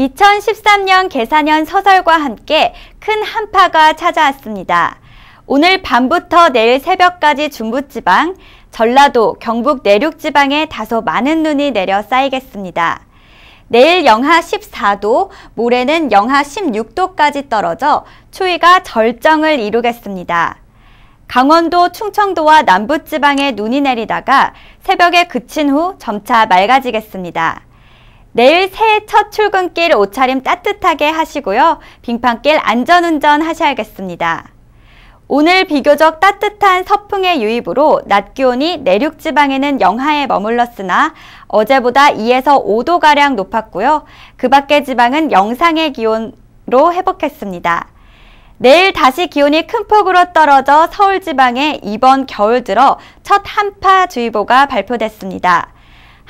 2013년 계산년 서설과 함께 큰 한파가 찾아왔습니다. 오늘 밤부터 내일 새벽까지 중부지방, 전라도, 경북 내륙지방에 다소 많은 눈이 내려 쌓이겠습니다. 내일 영하 14도, 모레는 영하 16도까지 떨어져 추위가 절정을 이루겠습니다. 강원도, 충청도와 남부지방에 눈이 내리다가 새벽에 그친 후 점차 맑아지겠습니다. 내일 새해 첫 출근길 옷차림 따뜻하게 하시고요. 빙판길 안전운전 하셔야겠습니다. 오늘 비교적 따뜻한 서풍의 유입으로 낮 기온이 내륙 지방에는 영하에 머물렀으나 어제보다 2에서 5도가량 높았고요. 그 밖의 지방은 영상의 기온으로 회복했습니다. 내일 다시 기온이 큰 폭으로 떨어져 서울 지방에 이번 겨울 들어 첫 한파주의보가 발표됐습니다.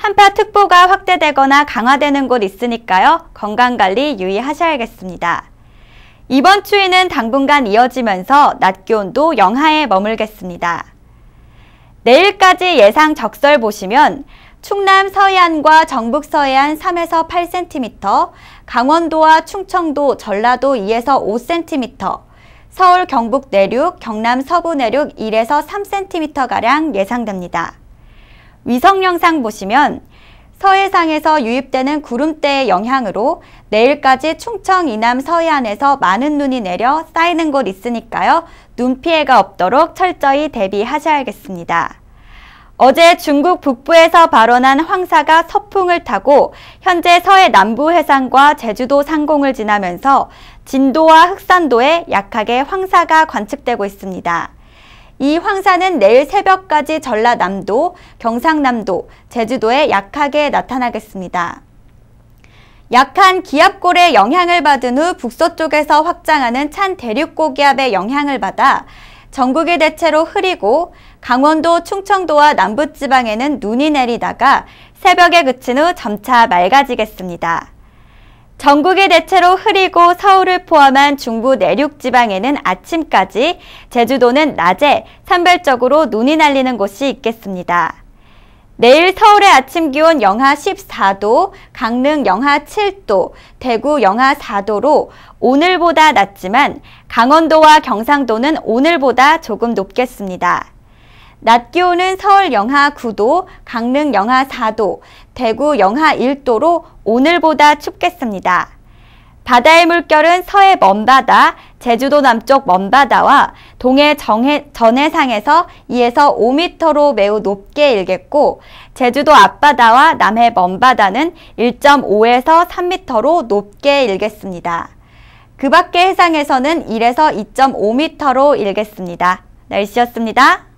한파특보가 확대되거나 강화되는 곳 있으니까요. 건강관리 유의하셔야겠습니다. 이번 추위는 당분간 이어지면서 낮 기온도 영하에 머물겠습니다. 내일까지 예상 적설 보시면 충남 서해안과 정북 서해안 3에서 8cm, 강원도와 충청도, 전라도 2에서 5cm, 서울 경북 내륙, 경남 서부 내륙 1에서 3cm가량 예상됩니다. 위성 영상 보시면 서해상에서 유입되는 구름대의 영향으로 내일까지 충청 이남 서해안에서 많은 눈이 내려 쌓이는 곳 있으니까요. 눈 피해가 없도록 철저히 대비하셔야겠습니다. 어제 중국 북부에서 발원한 황사가 서풍을 타고 현재 서해 남부 해상과 제주도 상공을 지나면서 진도와 흑산도에 약하게 황사가 관측되고 있습니다. 이 황사는 내일 새벽까지 전라남도, 경상남도, 제주도에 약하게 나타나겠습니다. 약한 기압골의 영향을 받은 후 북서쪽에서 확장하는 찬 대륙고기압의 영향을 받아 전국이 대체로 흐리고 강원도, 충청도와 남부지방에는 눈이 내리다가 새벽에 그친 후 점차 맑아지겠습니다. 전국이 대체로 흐리고 서울을 포함한 중부 내륙 지방에는 아침까지, 제주도는 낮에 산발적으로 눈이 날리는 곳이 있겠습니다. 내일 서울의 아침 기온 영하 14도, 강릉 영하 7도, 대구 영하 4도로 오늘보다 낮지만 강원도와 경상도는 오늘보다 조금 높겠습니다. 낮 기온은 서울 영하 9도, 강릉 영하 4도, 대구 영하 1도로 오늘보다 춥겠습니다. 바다의 물결은 서해 먼바다, 제주도 남쪽 먼바다와 동해 정해, 전해상에서 2에서 5m로 매우 높게 일겠고 제주도 앞바다와 남해 먼바다는 1.5에서 3m로 높게 일겠습니다. 그 밖의 해상에서는 1에서 2.5m로 일겠습니다. 날씨였습니다.